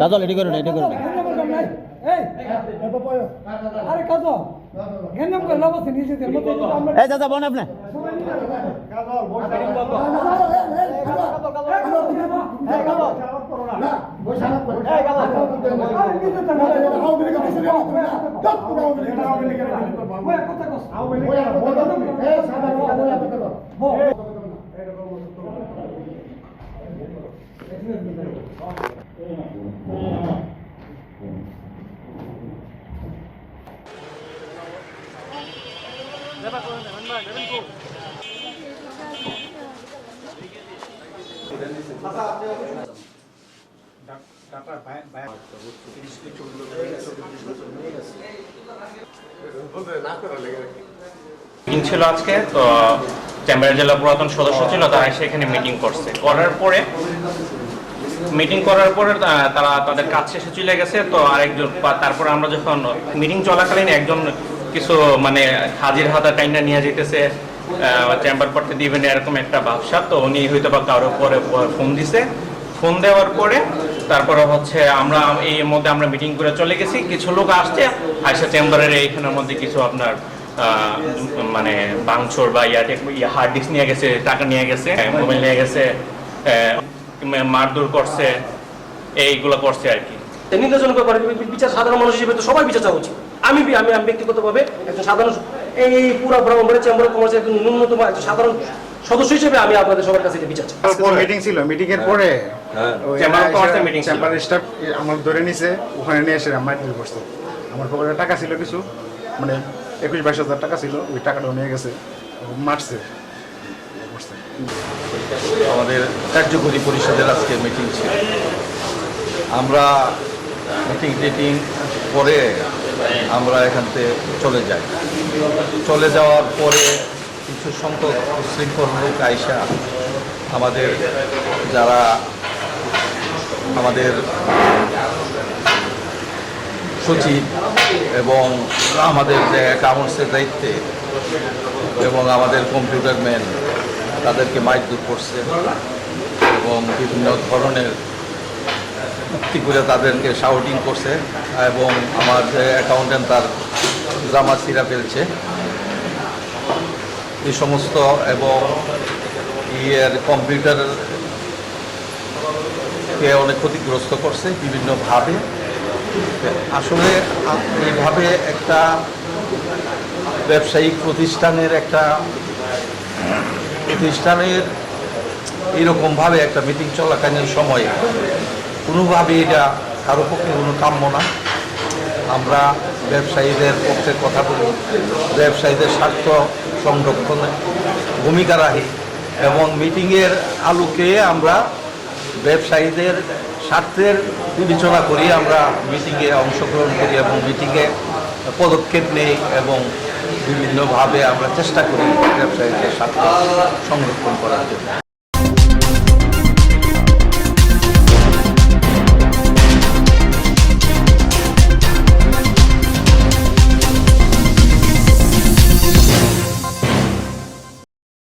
কাজল এটি এটি করে। মতো যদি আমরা এই চাচা বোন আপনি মিটিং ছিল আজকে, তো, চেম্বারের জেলা পুরাতন সদস্য ছিল, তারা এসে এখানে মিটিং করছে। করার পরে মিটিং করার পরে তারা তাদের কাজ শেষে চলে গেছে। তো আরেকজন তারপরে আমরা যখন মিটিং চলাকালীন একজন কিছু মানে হাজির হাতা টাইনটা নিয়ে যেতেছে চেম্বার করতে দিবেন এরকম একটা ব্যবসা তো উনি হয়তো বা কারোর পরে ফোন দিছে। ফোন দেওয়ার পরে তারপরে হচ্ছে আমরা, এই মধ্যে আমরা মিটিং করে চলে গেছি। কিছু লোক আসছে, আইসা চেম্বারের এইখানের মধ্যে কিছু আপনার মানে বাংচোর বা ইয়াতে হার্ড ডিস্ক নিয়ে গেছে, টাকা নিয়ে গেছে মোবাইল নিয়ে গেছে মারধর করছে এইগুলো করছে আর কি। নিন্দাজনক ব্যাপার বিচার সাধারণ মানুষ হিসেবে তো সবাই বিচার চাওয়া উচিত। আমি আমি আমি ব্যক্তিগতভাবে একজন সাধারণ এই পুরো ব্রাহ্মণবাড়িয়া চেম্বার অফ কমার্সের একজন ন্যূনতম একজন সাধারণ সদস্য হিসেবে আমি আপনাদের সবার কাছে এটা বিচার চাই। মিটিং ছিল। মিটিং এর পরে চেম্বার অফ কমার্সের এসে চেম্বার স্টাফ আমার ধরে নিছে ওখানে নিয়ে এসে করছে। আমার পকেটে টাকা ছিল কিছু মানে একুশ বাইশ হাজার টাকা ছিল ওই টাকাটা নিয়ে গেছে মারছে। করছে। আমাদের কার্যকরী পরিষদের আজকে মিটিং ছিল আমরা মিটিং টিটিং করে আমরা এখান থেকে চলে যাই চলে যাওয়ার পরে কিছু সংখ্যক শৃঙ্খল লোক আইসা আমাদের যারা আমাদের সচিব এবং আমাদের যে অ্যাকাউন্টসের দায়িত্বে এবং আমাদের কম্পিউটার ম্যান তাদেরকে মাইক মারধর করছে এবং বিভিন্ন ধরনের উক্তি করে তাদেরকে শাউটিং করছে এবং আমার অ্যাকাউন্টেন্ট তার জামা ছিঁড়া ফেলছে। এই সমস্ত এবং ইয়ের কম্পিউটার কে অনেক ক্ষতিগ্রস্ত করছে বিভিন্নভাবে। আসলে এইভাবে একটা ব্যবসায়িক প্রতিষ্ঠানের একটা প্রতিষ্ঠানের এরকমভাবে একটা মিটিং চলাকালীন সময়ে কোনোভাবে এটা কারও পক্ষে কোনো কাম্য না। আমরা ব্যবসায়ীদের পক্ষে কথা বলি, ব্যবসায়ীদের স্বার্থ সংরক্ষণে ভূমিকা রাখি এবং মিটিংয়ের আলোকে আমরা ব্যবসায়ীদের স্বার্থের বিবেচনা করি, আমরা মিটিংয়ে অংশগ্রহণ করি এবং মিটিংয়ে পদক্ষেপ নেই এবং বিভিন্নভাবে আমরা চেষ্টা করি ব্যবসায়ীদের স্বার্থ সংরক্ষণ করার জন্য।